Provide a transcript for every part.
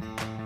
Mm-hmm.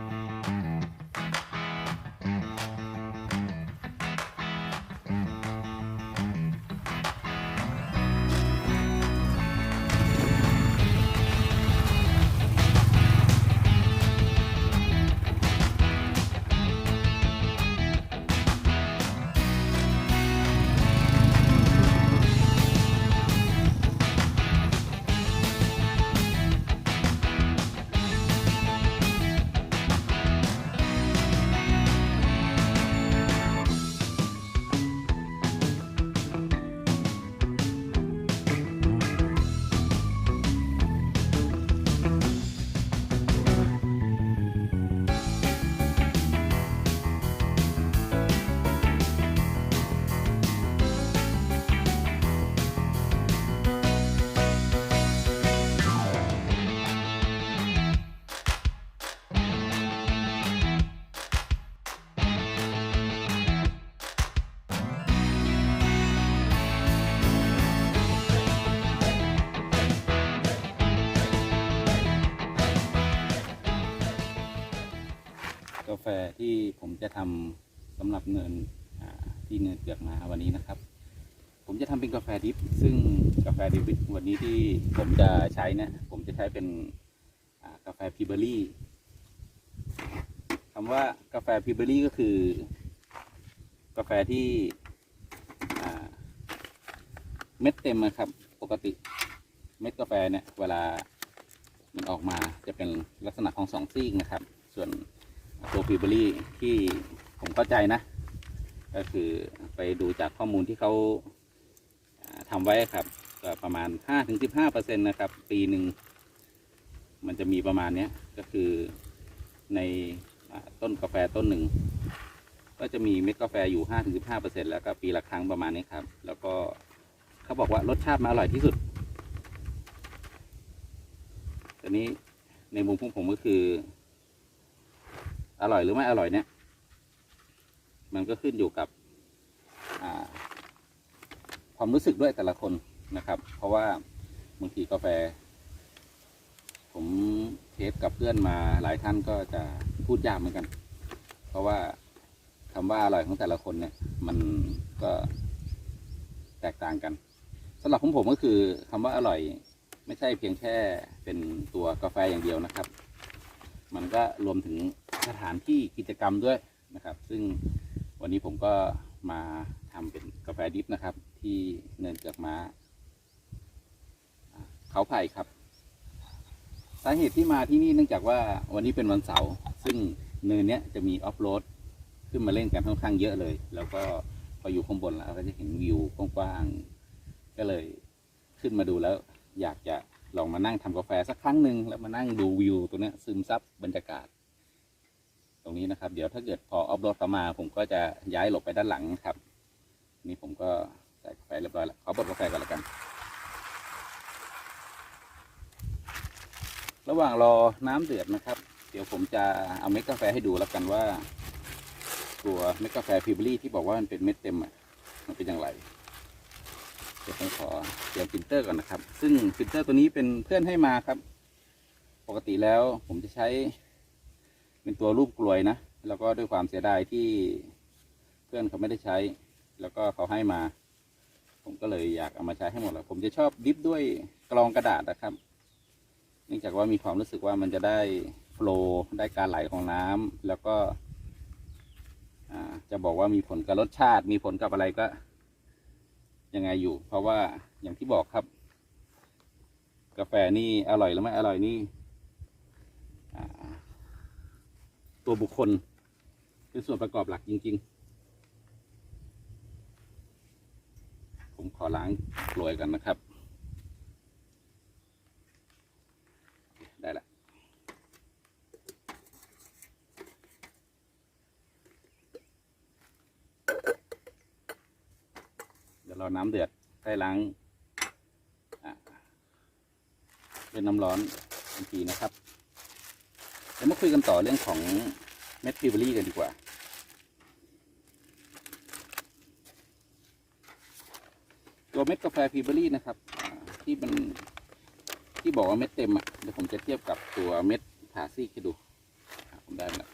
แฟที่ผมจะทำสำหรับเนินที่เนินเกือกมาวันนี้นะครับ ผมจะทำเป็นกาแฟดิฟซึ่งกาแฟดิฟวันนี้ที่ผมจะใช้นี่ยผมจะใช้เป็นกาแฟพิเบอรี่คำว่ากาแฟพิเบอรี่ก็คือ กาแฟที่เม็ดเต็มนะครับ ปกติเม็ดกาแฟเนี่ยเวลามันออกมาจะเป็นลักษณะของสองซีกนะครับ ส่วน ตัวฟิเบอรี่ที่ผมเข้าใจนะ ก็คือไปดูจากข้อมูลที่เขาอ่าทำไว้ครับก็ประมาณ 5-15%นะครับ ปีหนึ่งมันจะมีประมาณเนี้ยก็คือในต้นกาแฟต้นหนึ่ง ก็จะมีเม็ดกาแฟอยู่ 5-15%แล้วก็ปีละครั้งประมาณนี้ครับ แล้วก็เขาบอกว่ารสชาติมันอร่อยที่สุดแต่นี้ในมุมของผมก็คือ อร่อยหรือไม่อร่อยเนี่ย มันก็ขึ้นอยู่กับความรู้สึกด้วยแต่ละคนนะครับ เพราะว่าบางทีกาแฟ ผมเทสกับเพื่อนมาหลายท่านก็จะพูดยากเหมือนกัน เพราะว่าคำว่าอร่อยของแต่ละคนเนี่ย มันก็แตกต่างกันสำหรับของผมก็คือคำว่าอร่อยไม่ใช่เพียงแค่เป็นตัวกาแฟอย่างเดียวนะครับ มันก็รวมถึง สถานที่กิจกรรมด้วยนะครับ ซึ่งวันนี้ผมก็มาทำเป็นกาแฟดิฟนะครับ ที่เนินเกือกม้าอ่าเขาไผ่ครับสาเหตุที่มาที่นี่เนื่องจากว่าวันนี้เป็นวันเสาร์ซึ่งเนินเนี้ยจะมีออฟโรดขึ้นมาเล่นกันค่อนข้างเยอะเลย แล้วก็พออยู่ข้างบนแล้วก็จะเห็นวิวกว้างๆก็เลยขึ้นมาดูแล้ว อยากจะลองมานั่งทำกาแฟสักครั้งหนึ่งแล้วมานั่งดูวิวตรงเนี้ยซึมซับบรรยากาศ ตรงนี้นะครับ เดี๋ยวถ้าเกิดพอออฟโรดเข้ามา ผมก็จะย้ายหลบไปด้านหลังครับ นี่ผมก็ใส่กาแฟเรียบร้อยแล้วขอบดกาแฟก่อนล้วกัน ระหว่างรอน้ำเดือดนะครับ เดี๋ยวผมจะเอาเม็ดกาแฟให้ดูแล้วกันว่า ตัวเม็ดกาแฟพิบลี่ที่บอกว่ามันเป็นเม็ดเต็มอะมันเป็นอย่างไรเดี๋ยวผมขอเตรียมฟิลเตอร์ก่อนนะครับ ซึ่งฟิลเตอร์ตัวนี้เป็นเพื่อนให้มาครับ ปกติแล้วผมจะใช้ เป็นตัวรูปกลวยนะ แล้วก็ด้วยความเสียดายที่เพื่อนเขาไม่ได้ใช้ แล้วก็เขาให้มา ผมก็เลยอยากเอามาใช้ให้หมดแล้วผมจะชอบดิฟด้วยกรองกระดาษนะครับ เนื่องจากว่ามีความรู้สึกว่ามันจะได้โฟลว์ได้การไหลของน้ำแล้วก็จะบอกว่ามีผลกับรสชาติ มีผลกับอะไรก็ยังไงอยู่ เพราะว่าอย่างที่บอกครับ กาแฟนี่อร่อยหรือไม่อร่อยนี่อ่า ตัวบุคคล เป็นส่วนประกอบหลักจริง ๆ ผมขอล้างกลวยกันนะครับ ได้ละเดี๋ยวรอน้ำเดือดให้ล้างเป็นน้ำร้อนทันทีนะครับี๋ยวมาคุยกันต่อเรื่องของเม็ดพิวเบอรี่กันดีกว่า ตัวเม็ดกาแฟพิวเบอรี่นะครับ ที่มันที่บอกว่าเม็ดเต็มอะเดี๋ยวผมจะเทียบกับตัวเม็ดผาซี่ให้ดูผมได้แล้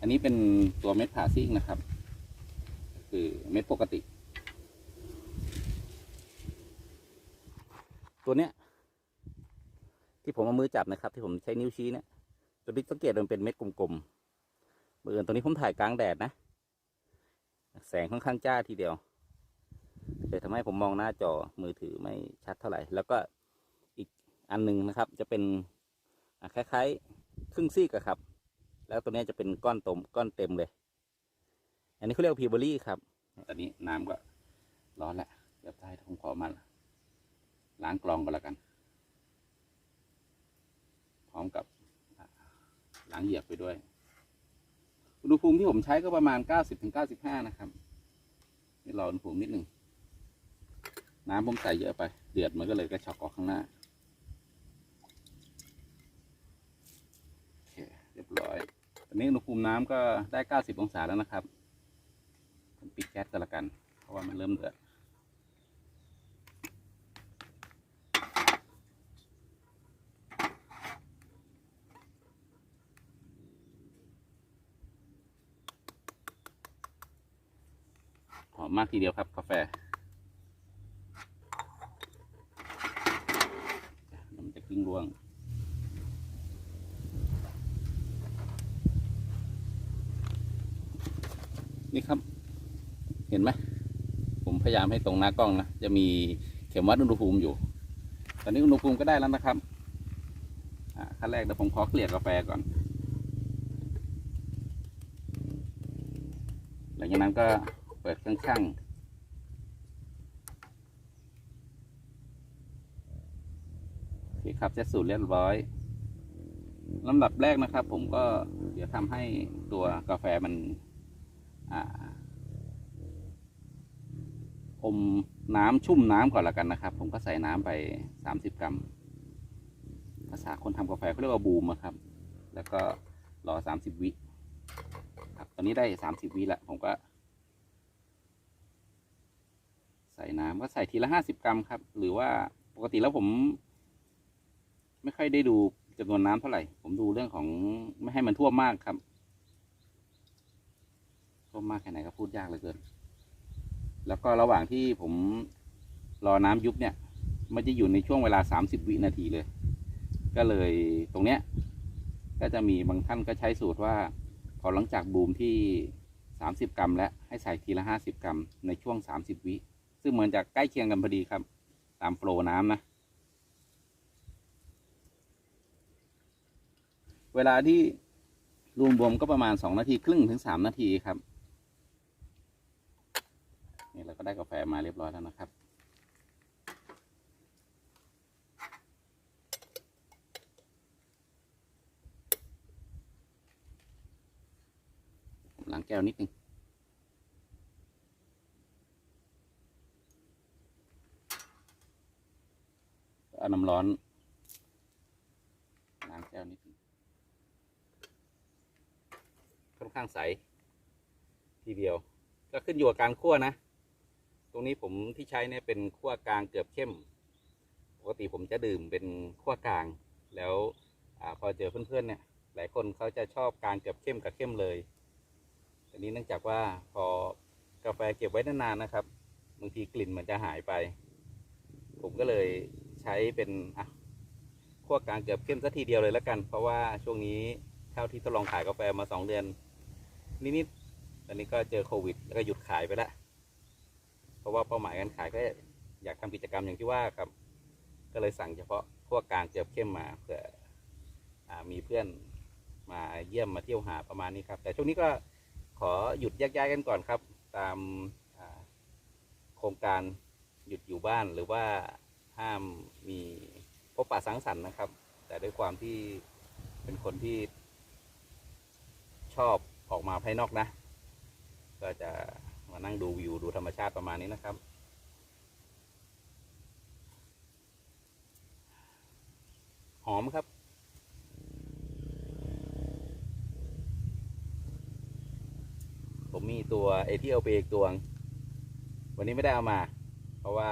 อันนี้เป็นตัวเม็ดผาซี่นะครับ คือเม็ดปกติ ตัวเนี้ย ที่ผมเอามือจับนะครับ ที่ผมใช้นิ้วชี้เนี่ยตัวนี้สังเกตมันเป็นเม็ดกลมๆเบอร์ตัวนี้ผมถ่ายกลางแดดนะ แสงค่อนข้างจ้าทีเดียวเลยทำให้ผมมองหน้าจอมือถือไม่ชัดเท่าไหร่ แล้วก็อีกอันหนึงนะครับ จะเป็นคล้ายๆครึ่งซีกอะครับ แล้วตัวนี้จะเป็นก้อนตมก้อนเต็มเลย อันนี้เขาเรียกพีเบอรี่ครับ ตอนนี้น้ำก็ร้อนแล้วเดี๋ยวท้ายผมขอมาล้างกรองก่อนแล้วกัน ร้อมกับอ่าล้างเหยียบไปด้วย อุณหภูมิที่ผมใช้ก็ประมาณ 90-95 นะครับนี่รออุณหภูมินิดหนึ่งน้ำผมใส่เยอะไป เดือดมันก็เลยกระชอกออกข้างหน้าโอเคเรียบร้อยตอนนี้อุณหภูมิน้ำก็ได้ 90 องศาแล้วนะครับผมปิดแก๊สกันละกัน เพราะว่ามันเริ่มเดือด มากทีเดียวครับ กาแฟมันจะกิ้งร่วงนี่ครับ เห็นไหม ผมพยายามให้ตรงหน้ากล้องนะ จะมีเข็มวัดอุณหภูมิอยู่ ตอนนี้อุณหภูมิก็ได้แล้วนะครับขั้นแรกเดี๋ยวผมขอเกลี่ยกาแฟก่อน หลังจากนั้นก็ เปิดเครื่องชั่งโอเคครับเซตสูตรเรียบร้อยลำดับแรกนะครับ ผมก็เดี๋ยวทำให้ตัวกาแฟมันออมน้ำชุ่มน้ำก่อนละกันนะครับ ผมก็ใส่น้ำไปสามสิบกรัม ภาษาคนทำกาแฟเขาเรียกว่าบูมครับ แล้วก็รอสามสิบวิครับ ตอนนี้ได้สามสิบวิแล้วผมก็ ใส่น้ำก็ใส่ทีละห้าสิบกรัมครับ หรือว่าปกติแล้วผม ไม่ค่อยได้ดูจำนวนน้ำเท่าไหร่ ผมดูเรื่องของไม่ให้มันท่วมมากครับท่วมมากแค่ไหนก็พูดยากเหลือเกิน แล้วก็ระหว่างที่ผมรอน้ำยุบเนี่ย มันจะอยู่ในช่วงเวลาสามสิบวินาทีเลย ก็เลยตรงเนี้ย ก็จะมีบางท่านก็ใช้สูตรว่าพอหลังจากบูมที่สามสิบกรัม แล้วให้ใส่ทีละห้าสิบกรัม ในช่วงสามสิบวิ ซึ่งเหมือนจะใกล้เคียงกันพอดีครับ ตามโฟล์น้ำนะ เวลาที่รวมๆก็ประมาณสองนาทีครึ่งถึงสามนาทีครับ นี่เราก็ได้กาแฟมาเรียบร้อยแล้วนะครับล้างแก้วนิดนึง เอาน้ำ ร้อนล้างแก้วนิดนึงค่อนข้างใส ทีเดียว ก็ขึ้นอยู่กับการคั่วนะ ตรงนี้ผมที่ใช้เนี่ยเป็นคั่วกลางเกือบเข้ม ปกติผมจะดื่มเป็นคั่วกลาง แล้วอพอเจอเพื่อนๆเนี่ย หลายคนเขาจะชอบกลางเกือบเข้มกับเข้มเลยอันนี้เนื่องจากว่าพอกาแฟเก็บไว้นานๆนะครับ บางทีกลิ่นมันจะหายไป ผมก็เลย ใช้เป็นอะคั่วกลางเกือบเข้มสักทีเดียวเลยแล้วกัน เพราะว่าช่วงนี้เท่าที่ทดลองขายกาแฟมาสองเดือนนิดๆตอนนี้ก็เจอโควิด แล้วก็หยุดขายไปล้วเพราะว่าเป้าหมายการขายก็อยากทำกิจกรรมอย่างที่ว่าครับ ก็เลยสั่งเฉพาะคั่วกลางเกือบเข้มมาเผื่ออมีเพื่อนมาเยี่ยมมาเที่ยวหาประมาณนี้ครับ แต่ช่วงนี้ก็ขอหยุดแยกย้ายกันก่อนครับ ตามโครงการหยุดอยู่บ้านหรือว่า ห้ามมีพบปะสังสรรค์นะครับ แต่ด้วยความที่เป็นคนที่ ชอบออกมาภายนอกนะ ก็จะมานั่งดูวิวดูธรรมชาติประมาณนี้นะครับ หอมครับผมมีตัวเอทีเอลเอีกตัว วันนี้ไม่ได้เอามา เพราะว่า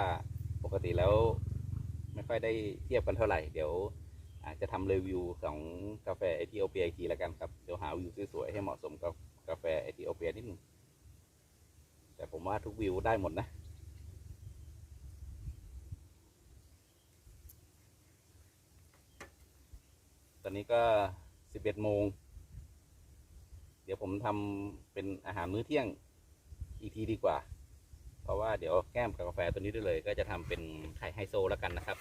ปกติแล้ว ไม่ค่อยได้เทียบกันเท่าไหร่ เดี๋ยวอาจจะทำรีวิวของกาแฟเอธิโอเปียอีกทีล้วกันครับ เดี๋ยวหาวิวสวยๆให้เหมาะสมกับกาแฟเอธิโอเปียนิดนึงแต่ผมว่าทุกวิวได้หมดนะตอนนี้ก็สิบเอ็ดโมง เดี๋ยวผมทำเป็นอาหารมื้อเที่ยงอีกทีดีกว่า เพราะว่าเดี๋ยวแก้มกับกาแฟตัวนี้ได้เลย ก็จะทำเป็นไข่ไฮโซแล้วกันนะครับ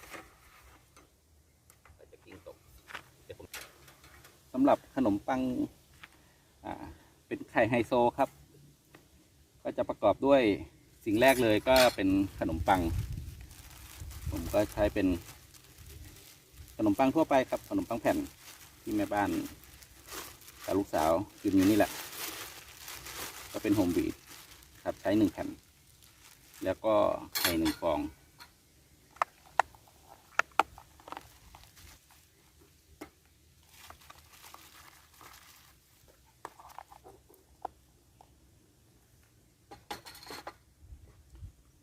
ก็จะกิ้งตกเดี๋ยวผมสำหรับขนมปังอ่าเป็นไข่ไฮโซครับ ก็จะประกอบด้วยสิ่งแรกเลยก็เป็นขนมปัง ผมก็ใช้เป็นขนมปังทั่วไปครับขนมปังแผ่นที่แม่บ้านกับลูกสาวกินอยู่นี่แหละ ก็เป็นโฮมบีดครับใช้หนึ่งแผ่น แล้วก็ไข่หนึ่งฟอง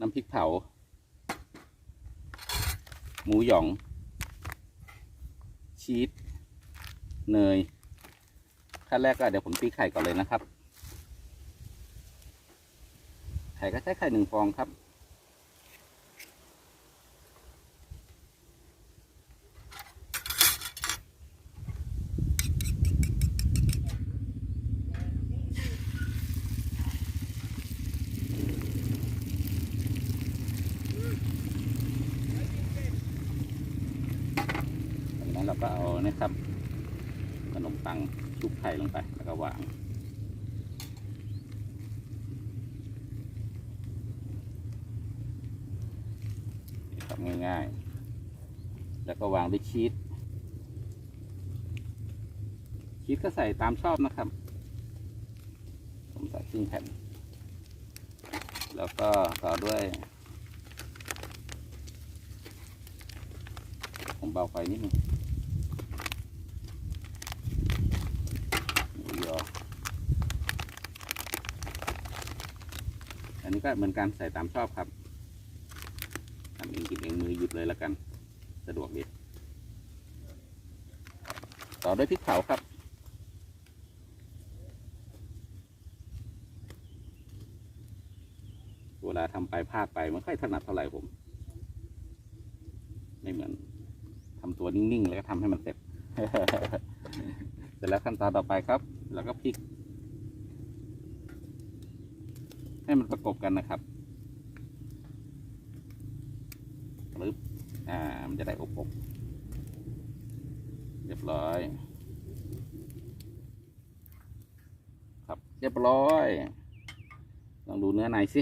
น้ำพริกเผา หมูหยอง ชีสเนยขั้นแรกก็เดี๋ยวผมตีไข่ก่อนเลยนะครับ ไข่ก็ใช้ไข่หนึ่งฟองครับ จากนั้นเราก็เอานะครับขนมปังชุบไข่ลงไปแล้วก็วาง ง่ายๆ แล้วก็วางด้วยชีสชีสก็ใส่ตามชอบนะครับ ผมใส่ครึ่งแผ่น แล้วก็ต่อด้วย ผมเบาไฟนิดนึงออันนี้ก็เหมือนกันใส่ตามชอบครับ ทำเองกินเองมือหยุด เลยล้วกัน สะดวกดีต่อด้วยพริกเผาครับเวลาทำไปพลาดไปไม่ค่อยถนัดเท่าไหร่ผม ไม่เหมือนทำตัวนิ่งๆ แล้วก็ทำให้มันเสร็จ เสร็จแล้วขั้นตอนต่อไปครับ แล้วก็พลิก ให้มันประกบกันนะครับอ่า มันจะได้อบอบเรียบร้อย ครับเรียบร้อย ลองดูเนื้อในสิ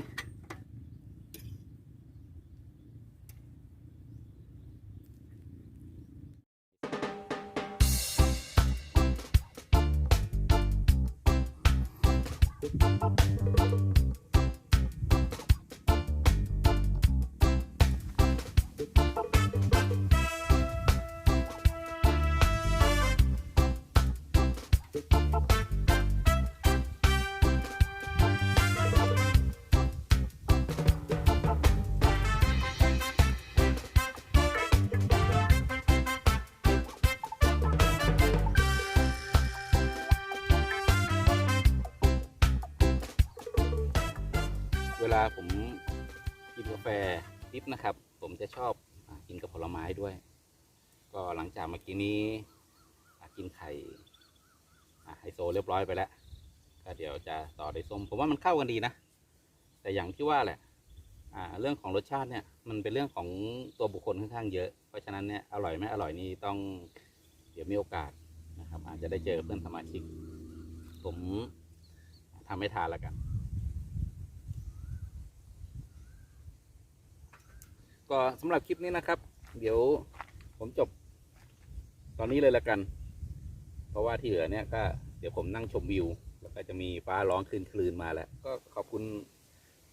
นะครับ ผมจะชอบกินกับผลไม้ด้วย ก็หลังจากเมื่อกี้นี้กินไข่ไฮโซเรียบร้อยไปแล้ว ก็เดี๋ยวจะต่อด้วยส้ม ผมว่ามันเข้ากันดีนะ แต่อย่างที่ว่าแหละเรื่องของรสชาติเนี่ยมันเป็นเรื่องของตัวบุคคลค่อนข้างเยอะ เพราะฉะนั้นเนี่ยอร่อยไม่อร่อยนี่ต้องเดี๋ยวมีโอกาสนะครับ อาจจะได้เจอเพื่อนสมาชิก ผมทำให้ทานแล้วกัน ก็สำหรับคลิปนี้นะครับ เดี๋ยวผมจบ ตอนนี้เลยละกัน เพราะว่าที่เหลือเนี่ยก็เดี๋ยวผมนั่งชมวิว แล้วก็จะมีฟ้าร้องคลืนคลืนมาแล้ว ก็ขอบคุณ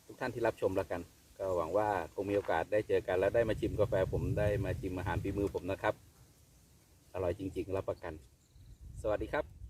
ทุกท่านที่รับชมแล้วกัน ก็หวังว่าคงมีโอกาสได้เจอกัน แล้วได้มาชิมกาแฟผมได้มาชิมอาหารฝีมือผมนะครับ อร่อยจริง ๆ รับประกัน สวัสดีครับ